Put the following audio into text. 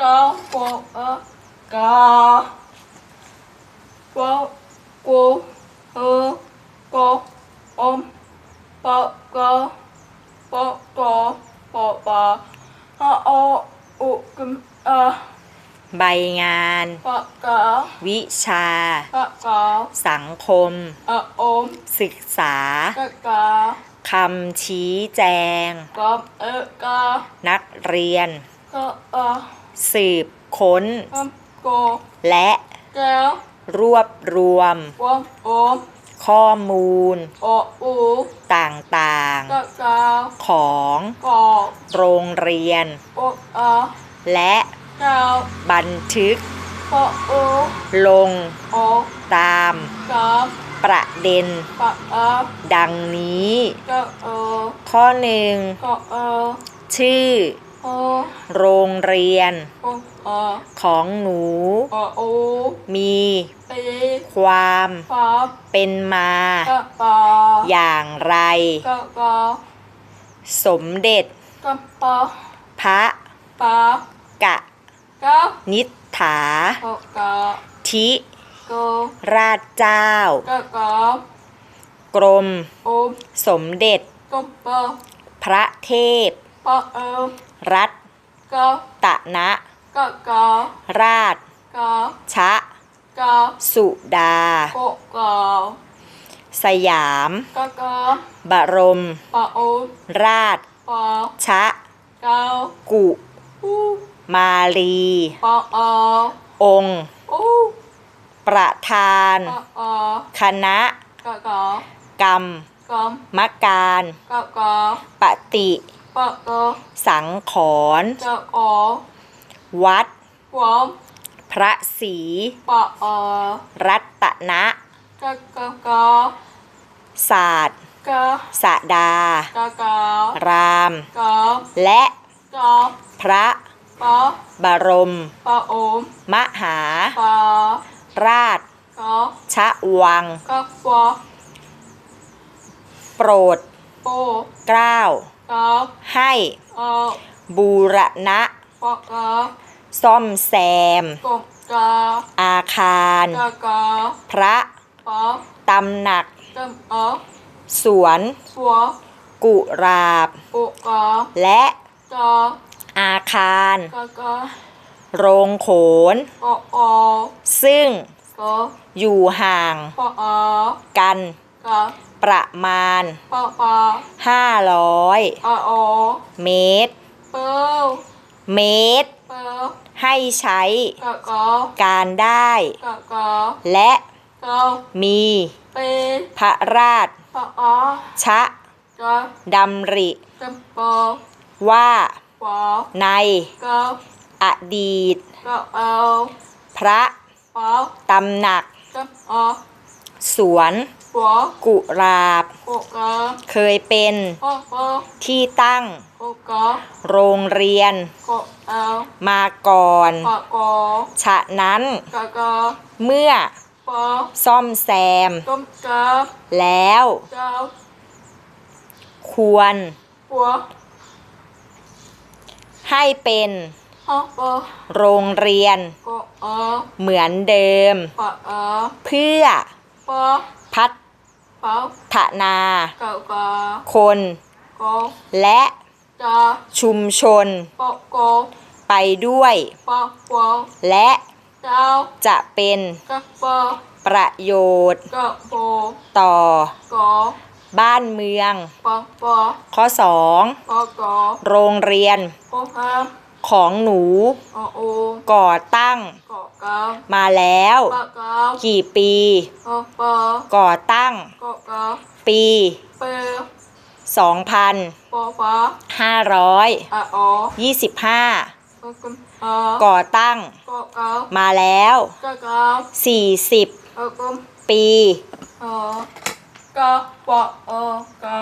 ก็ปอเออกาปอกูเออกออมปะกะปะกอปอปาฮะออุกุมอาใบงานปะกะวิชาปะกะสังคมอะอมศึกษากะกะคำชี้แจงกะเอกะนักเรียนกะอะ สืบค้นและรวบรวมข้อมูลต่างกะกะๆของกอโรงเรียน โออาและก้วบันทึกปะโอลงโอตามกะประเด็นปะอาดังนี้ กะเอข้อหนึ่งกะเอชื่อ อโรงเรียนโออาของหนูอโอมีปีความฟับเป็นมา กะปาอย่างไร กะกะสมเด็จกะปาพระปากะกะนิษฐา กะกะทิโกราชเจ้า กะกะกรมโอมสมเด็จกะปาพระเทพ ปะเออรัตกะตนะกะกะราชกะชะกะสุดาโกกะสยามกะกะบรมปะโอมราชปะชะกะกุ อูมาลีปะอาองค์ อูประธานปะอาคณะกะกะกรรมกะมการกะกะปฏิ ปะกะสังขรณ์กะออวัด หวอมพระศรีปะอารัตนะกะกะกะศาสตร์กะสดา กะกะรามกะและกะพระปะบรม ปะโอมมหา ปะราชกะชวัง กะปะโปรดโป เกล้า วกะให้อาบูรณะปะกะซ่อมแซม กบกะอาคารกะกะพระปะตำหนักจำอาสวน สัวกุราบโอกะและกะอาคารกะกะโรงโขนกะออซึ่งกะอยู่ห่างปะอากันกะ ประมาณปะปะ500อาออเมตรเปิลเมตร เปิลให้ใช้กะกะการได้กะกะและกะมีเปพระราชปะอาชะกะดำริจำปะว่าปะในกะอดีตกะเอาพระปะตำหนักจำอา สวนหัวกุราบโอกะเคยเป็นปะปะที่ตั้งโอกะโรงเรียนกะเอามาก่อนปะกอฉะนั้นกะกะเมื่อปะซ่อมแซมจำกะแล้วเจ้าควรหัวให้เป็นฮะปะโรงเรียนกะอาเหมือนเดิมปะอาเพื่อ ปะพัปะฒนากะกะคน กอและจ้าชุมชนปะกอไปด้วยปะปะและเจ้าจะเป็นกะปะประโยชน์ กะโปต่อ กอบ้านเมืองปะปะข้อปะกอ2 โรงเรียนปะฮะ ของหนูอะโอก่อตั้งกะกะมาแล้วปะกะกี่ปีปะปะก่อตั้งกะกะปี เป2525ปะปะอะออกะกะอะก่อตั้งกะกะมาแล้วกะกะ40อะกะปีอะกะปะอะกะ